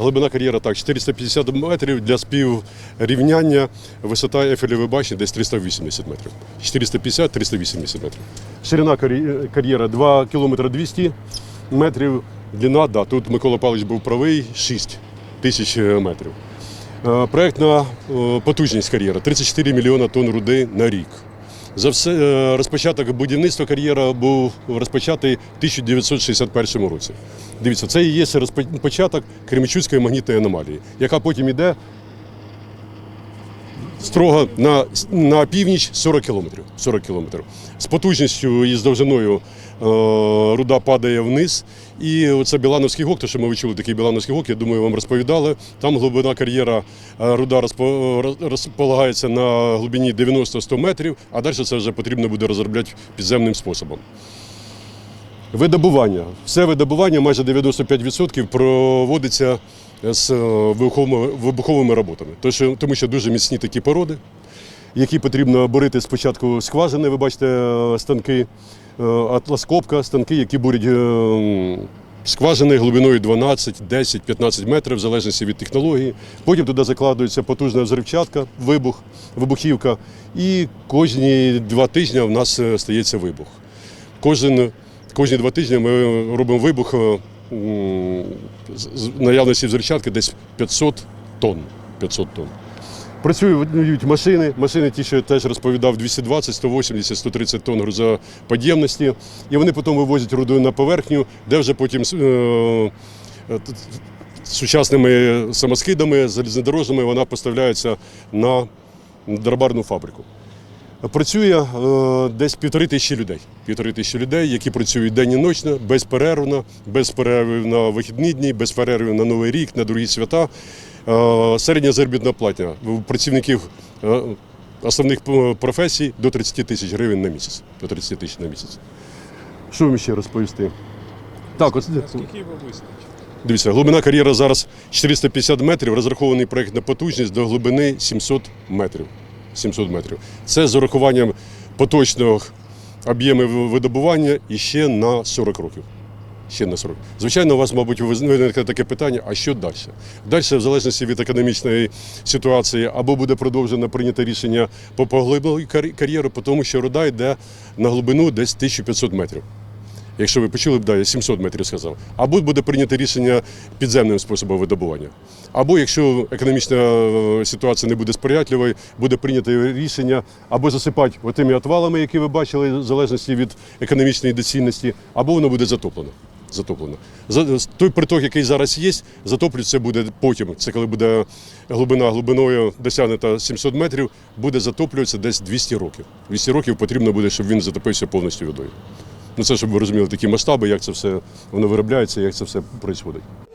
Глибина кар'єра так, 450 метрів для співрівняння. Висота ефелевої башні десь 380 метрів. 450-380 метрів. Ширина кар'єра 2 км 200 метрів. Длина, да, тут Микола Павлович був правий, 6 тисяч метрів. Е, Проектна е, потужність кар'єра 34 мільйона тонн руди на рік. За все е, розпочаток будівництва кар'єра був розпочатий в 1961 році. Дивіться, це і є початок Кременчуцької магнітної аномалії, яка потім йде строго на, на північ 40 кілометрів. 40 кілометрів. З потужністю і з довжиною е, руда падає вниз. І оце Білановський гок, те, що ми вичули такий Білановський гок, я думаю, вам розповідали. Там глибина кар'єра е, руда розполагається на глибині 90-100 метрів, а далі це вже потрібно буде розробляти підземним способом. Видобування. Все видобування, майже 95% проводиться з е, вибуховими, роботами. Тому що, дуже міцні такі породи, які потрібно борити спочатку скважини, ви бачите е, станки, е, атласкопка, станки, які бурять е, скважини глибиною 12, 10, 15 метрів, в залежності від технології. Потім туди закладується потужна взривчатка, вибух, вибухівка, і кожні два тижні в нас е, стається вибух. Кожен, кожні два тижні ми робимо вибух е, з наявності взривчатки десь 500 тонн. 500 тонн. Працюють машини, машини ті, що я теж розповідав, 220, 180, 130 тонн грузоподємності. І вони потім вивозять руду на поверхню, де вже потім е, е, сучасними самоскидами, залізнодорожними вона поставляється на дробарну фабрику. Працює е, десь півтори тисячі людей. Півтори тисячі людей, які працюють день і ночно, безперервно, без перервів на вихідні дні, без перервів на Новий рік, на другі свята. Е, середня заробітна платня працівників е, основних професій до 30 тисяч гривень на місяць. До 30 тисяч на місяць. Що вам ще розповісти? Так, ось Скільки вистачить? Дивіться, глибина кар'єра зараз 450 метрів, розрахований проєкт на потужність до глибини 700 метрів. 700 метрів. Це з урахуванням поточних об'ємів видобування і ще на 40 років. Ще на 40. Звичайно, у вас, мабуть, виникне таке питання, а що далі? Далі, в залежності від економічної ситуації, або буде продовжено прийняте рішення по поглибленню кар- кар'єру, тому що руда йде на глибину десь 1500 метрів. Якщо ви почули б, да, я 700 метрів сказав. Або буде прийнято рішення підземним способом видобування. Або якщо економічна е, ситуація не буде сприятливою, буде прийнято рішення або засипати отими отвалами, які ви бачили, в залежності від економічної доцільності, або воно буде затоплено. Затоплено. За- Той приток, який зараз є, затоплюється буде потім. Це коли буде глибина глибиною досягнута 700 метрів, буде затоплюватися десь 200 років. 200 років потрібно буде, щоб він затопився повністю водою. Ну це щоб ви розуміли такі масштаби, як це все воно виробляється, як це все відбувається.